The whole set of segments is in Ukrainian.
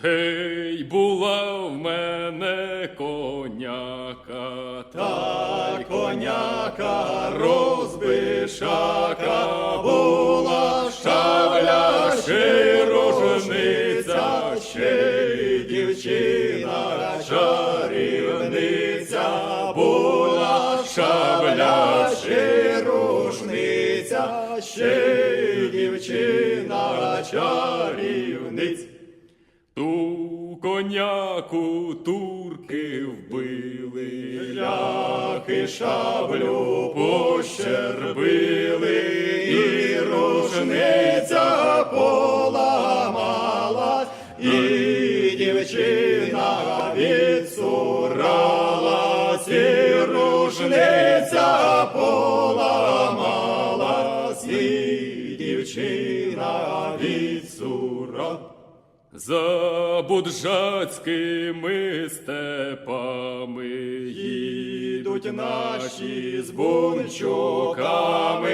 Гей, була в мене коняка, та й коняка розбишака була шабля широжниця, ще й дівчина чарівниця була шабля широжниця, ще й дівчина чарівниця. Коняку турки вбили, ляхи шаблю пощербили, і рушниця поламала, і дівчина відсуралась, і рушниця поламалась, і дівчина відсуралась. За буджацькими степами їдуть наші з бунчуками,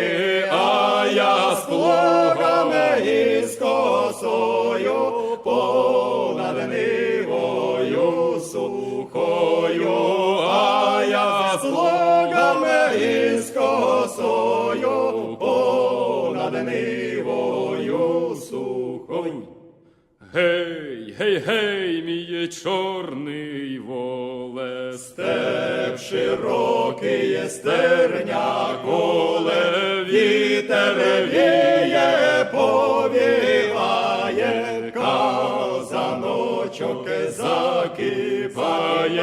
а я з плугами і з косою понад нивою сухою, а я з плугами і з косою понад нивою сухою. Гей, гей, гей, мій чорний воле, степ широкий, стерня коле, вітер віє, повіває, казаночок закипає,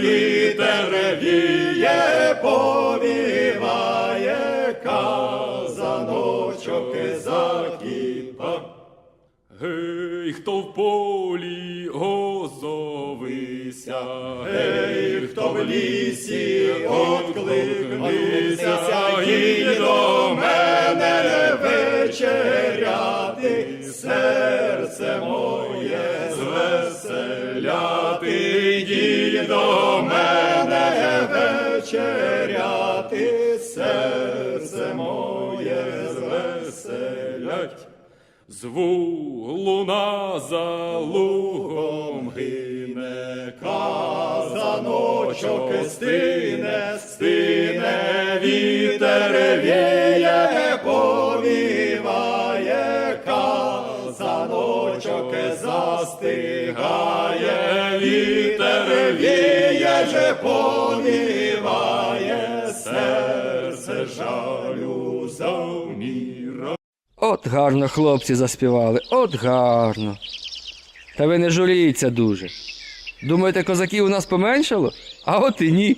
вітер віє, повіває, казаночок закипає. Гей, хто в полі озовися, гей, хто в лісі откликнися, і до мене вечеряти, серце моє звеселяти, і до мене вечеряти, серце моє звеселять. Зву луна за лугом гине, казаночок стине, стине, вітер віє, повіває, казаночок застигає, вітер віє, же повіває, серце жалю завміра. От гарно хлопці заспівали, от гарно. Та ви не жаліться дуже. Думаєте, козаків у нас поменшало? А от і ні.